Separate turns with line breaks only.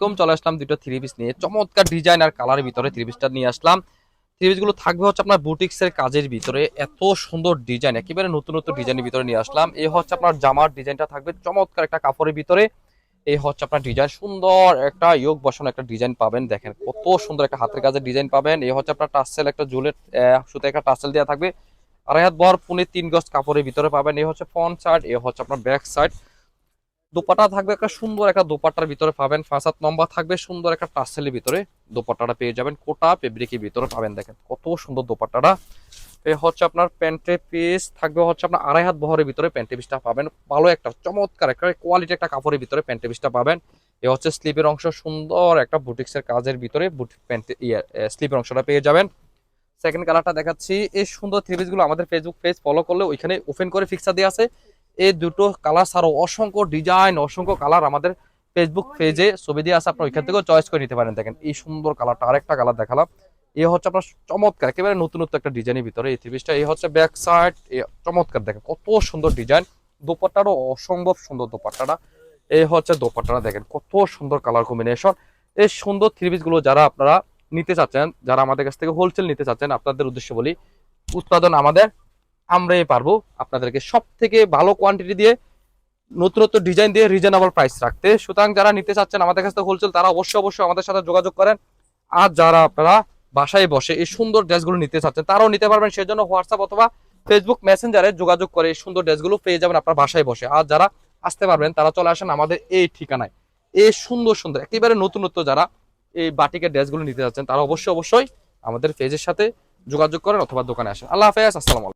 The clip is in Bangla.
আলাইকুম চলে আসলাম দুটো থ্রি পিস নিয়ে। চমৎকার ডিজাইন আর কালারের ভিতরে থ্রি পিসটা নিয়ে আসলাম। থ্রি পিসগুলো থাকবে হচ্ছে আপনার বুটিক্সের কাজের ভিতরে। এত সুন্দর ডিজাইন একেবারে নতুন নতুন ডিজাইনের ভিতরে নিয়ে আসলাম। এই হচ্ছে আপনার জামার ডিজাইনটা থাকবে চমৎকার একটা কাপড়ের ভিতরে। এই হচ্ছে আপনার ডিজাইন সুন্দর একটা ইয়োগ বসানো একটা ডিজাইন পাবেন। দেখেন কত সুন্দর একটা হাতের কাজের ডিজাইন পাবেন। এই হচ্ছে আপনার টাসেল একটা জুলের সুতো একটা টাসেল দেওয়া থাকবে। আড়াই হাত বহর পুনে তিন গজ কাপড়ের ভিতরে পাবেন। এই হচ্ছে ফ্রন্ট সাইড এই হচ্ছে আপনার ব্যাক সাইড দোপাটা থাকবে একটা সুন্দর একটা দোপাট্টার ভিতরে পাবেন। পাঁচ হাত লম্বা থাকবে, সুন্দর একটা টাসেলের ভিতরে দোপাট্টাটা পেয়ে যাবেন। কোটা ফেব্রিকের ভিতরে পাবেন দেখেন, কত সুন্দর দোপাট্টাটা। এ হচ্ছে আপনার প্যান্টের পিস থাকবে হচ্ছে আপনার আড়াই হাত বহরের ভিতরে প্যান্টের পিসটা পাবেন। ভালো একটা, চমৎকার একটা কোয়ালিটি একটা কাপড়ের ভিতরে প্যান্টের পিসটা পাবেন। এ হচ্ছে স্লিপের অংশ, সুন্দর একটা বুটিক্সের কাজের ভিতরে প্যান্ট ইয়ে স্লিপের অংশটা পেয়ে যাবেন। সেকেন্ড কালারটা দেখাচ্ছি। এই সুন্দর থ্রি পিসগুলো আমাদের ফেসবুক পেজ ফলো করলে ওইখানে ওপেন করে ফিক্সার দেওয়া আছে। এই দুটো কালার ছাড়াও অসংখ্য ডিজাইন অসংখ্য কালার আমাদের ফেসবুক পেজে ছবি দিয়ে আছে। আপনি ওইখান থেকেও চয়েস করে নিতে পারেন। দেখেন, এই সুন্দর কালারটা আরেকটা কালার দেখালাম। এ হচ্ছে আপনার চমৎকার, একেবারে নতুনত্ব একটা ডিজাইনের ভিতরে এই থ্রিপিসটা এই হচ্ছে ব্যাক সাইড চমৎকার, দেখেন কত সুন্দর ডিজাইন দোপাট্টারও অসম্ভব সুন্দর দোপাট্টাটা। এই হচ্ছে দোপাট্টাটা, দেখেন কত সুন্দর কালার কম্বিনেশন এই সুন্দর থ্রি পিসগুলো যারা আপনারা নিতে চাচ্ছেন, যারা আমাদের কাছ থেকে হোলসেল নিতে চাচ্ছেন, আপনাদের উদ্দেশ্যে বলি, উৎপাদন আমাদের আমরাই পারব আপনাদেরকে সব থেকে ভালো কোয়ান্টিটি দিয়ে, নতুনত্ব ডিজাইন দিয়ে রিজনেবল প্রাইস রাখতে। সুতরাং যারা নিতে চাচ্ছেন, আমাদের কাছ থেকে হোলসেল তারা অবশ্যই অবশ্যই আমাদের সাথে যোগাযোগ করেন। আর যারা আপনারা বাসায় বসে এই সুন্দর ড্রেসগুলো নিতে চাচ্ছেন, তারাও নিতে পারবেন। সেজন্য হোয়াটসঅ্যাপ অথবা ফেসবুক মেসেঞ্জারে যোগাযোগ করে এই সুন্দর ড্রেসগুলো পেয়ে যাবেন আপনার বাসায় বসে। আর যারা আসতে পারবেন, তারা চলে আসেন আমাদের এই ঠিকানায়। এই সুন্দর সুন্দর, একেবারে নতুনত্ব যারা এই বাটিকের ড্রেসগুলো নিতে যাচ্ছেন, তারা অবশ্যই অবশ্যই আমাদের পেজের সাথে যোগাযোগ করেন অথবা দোকানে আসেন। আল্লাহ হাফেজ, আসসালামু